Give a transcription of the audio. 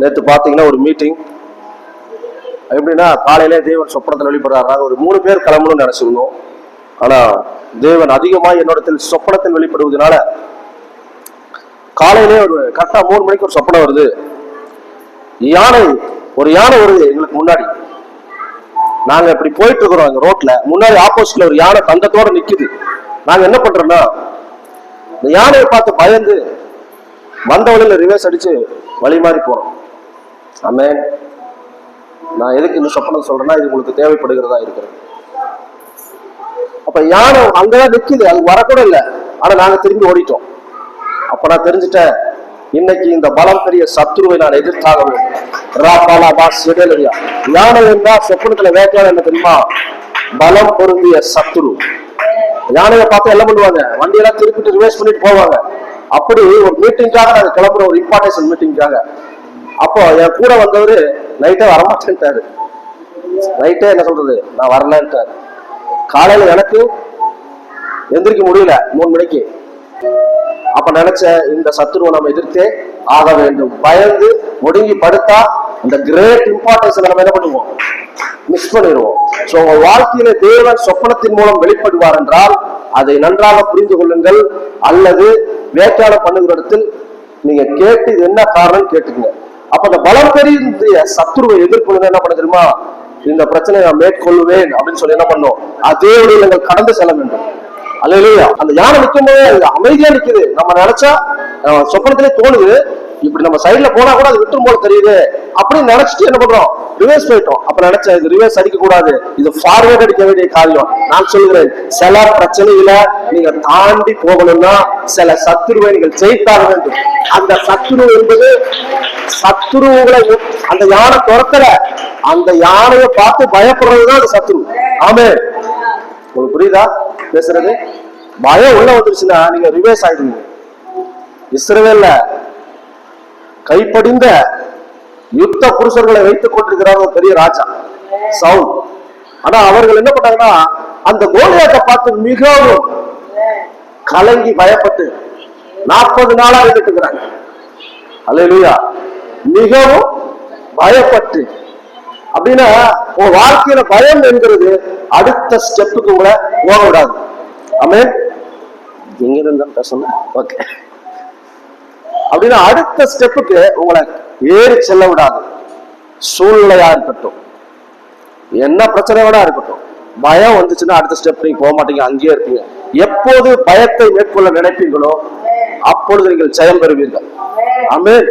நேற்று பார்த்தீங்கன்னா ஒரு மீட்டிங் எப்படின்னா காலையிலே தேவன் சொப்பனத்தில் வெளிப்படுறாரு ஒரு மூணு பேர் கிளம்பணும்னு நினைச்சிருந்தோம். ஆனால் தேவன் அதிகமாக என்னோடத்தில் சொப்பனத்தில் வெளிப்படுவதனால காலையிலே ஒரு கரெக்டாக மூணு மணிக்கு ஒரு சொப்பனம் வருது. யானை ஒரு யானை வருது எங்களுக்கு முன்னாடி. நாங்க இப்படி போயிட்டு இருக்கிறோம் அங்க ரோட்ல. முன்னாடி ஆப்போசிட்ல ஒரு யானை தந்தத்தோட நிக்குது. நாங்க என்ன பண்றோம்னா இந்த யானையை பார்த்து பயந்து வந்த வழியில ரிவர்ஸ் அடிச்சு வழி மாறி போறோம். ஆமென். நான் எதுக்கு இந்த சொப்பனம் சொல்றேன்னா இது உங்களுக்கு தேவைப்படுகிறதா இருக்கிறது. அப்ப யானை அங்கதான் நிக்குது அது வரக்கூட இல்லை. ஆனா நாங்க திரும்பி ஓடிட்டோம். அப்ப நான் தெரிஞ்சுட்டேன் இன்னைக்கு இந்த பலம் பெரிய சத்துருவை நான் எதிர்த்தாக வேண்டும். யானை இருந்தா சொப்பனத்துல வேட்டையாட என்ன தெரியுமா? பலம் பொருந்திய சத்துரு யானையை பார்த்து எல்லாம் பண்ணுவாங்க? வண்டியெல்லாம் திருப்பிட்டு ரிவேஸ் பண்ணிட்டு போவாங்க. அப்படி ஒரு மீட்டிங்காக நாங்க கிளம்புற ஒரு இம்பார்ட்டேஷன் மீட்டிங்காக அப்போ என் கூட வந்தவரு நைட்டே வரமாட்டேன்ட்டாரு. நைட்டே என்ன சொல்றது? நான் வரலன்ட்டாரு. காலையில எனக்கு எந்திரிக்க முடியல மூணு மணிக்கு. அப்ப நினைச்ச இந்த சத்துருவை நம்ம எதிர்த்தே ஆக வேண்டும். பயந்து ஒடுங்கி படுத்தா இந்த கிரேட் இம்பார்ட்டன்ஸ் நம்ம என்ன பண்ணுவோம்? மிஸ் பண்ணிடுவோம். சோ உங்க வாழ்க்கையில தேவன் சொப்பனத்தின் மூலம் வெளிப்படுவார் என்றால் அதை நன்றாக புரிந்து கொள்ளுங்கள். அல்லது வேட்டையாடம் பண்ணுகிற இடத்தில் நீங்க கேட்டு என்ன காரணம் கேட்டுக்கங்க. அப்ப அந்த பலம் பெரிய சத்ருவை எதிர்கொள்ளுங்க என்ன பண்ண தெரியுமா? இந்த பிரச்சனையை நான் மேற்கொள்ளுவேன் அப்படின்னு சொல்லி என்ன பண்ணோம்? அதே வழியில் நீங்கள் கடந்து செல்ல வேண்டும். அல்லையா அந்த யானை நிற்கும் போது அது அமைதியா நிக்குது. நம்ம நினைச்சா சொப்பனத்திலே தோணுது. இப்படி நம்ம சைடுல போனா கூட அது விட்டுரும் போல தெரியுது அப்படின்னு நினைச்சிட்டு என்ன பண்றோம்? ரிவர்ஸ் போயிட்டோம். அப்ப நினைச்சேன் இது ரிவர்ஸ் அடிக்க கூடாது இது ஃபார்வர்ட் அடிக்க வேண்டிய காரியம். நான் சொல்கிறேன் சில பிரச்சனையில நீங்க தாண்டி போகணும்னா சில சத்துருவை நீங்கள் ஜெயித்தாக வேண்டும். அந்த சத்துருவு என்பது சத்துருவுகளை அந்த யானை துரத்துல. அந்த யானையை பார்த்து பயப்படுறதுதான் அந்த சத்ரு ஆமே. உங்களுக்கு புரியுதா? பேசுறது? பயம் உள்ள வந்துருச்சுன்னா நீங்க ரிவேஸ் ஆயிடுங்க இஸ்ரவேல்ல கைப்படிந்த யுத்த புருஷர்களை வைத்துக் கொண்டிருக்கிறார் ஒரு பெரிய ராஜா சவுல். ஆனா அவர்கள் என்ன பண்ணாங்கன்னா அந்த கோலியாட்டை பார்த்து மிகவும் கலங்கி பயப்பட்டு நாற்பது நாளா இருந்துட்டு இருக்கிறாங்க. அல்லேலூயா. மிகவும் பயப்பட்டு. அப்படின்னா உன் வாழ்க்கையில பயம் என்கிறது அடுத்த ஸ்டெப்புக்கு உங்களை போக விடாது ஆமே எங்க இருந்தா பேசணும். ஓகே அப்படின்னா அடுத்த ஸ்டெப்புக்கு உங்களை ஏறி செல்ல விடாது சூழ்நிலையா இருக்கட்டும். என்ன பிரச்சனையோட இருக்கட்டும். பயம் வந்துச்சுன்னா அடுத்த ஸ்டெப் நீங்க போக மாட்டீங்க. அங்கேயே இருப்பீங்க. எப்போது பயத்தை மேற்கொள்ள நினைப்பீங்களோ அப்பொழுது நீங்கள் ஜெயம் பெறுவீர்கள். ஆமென்?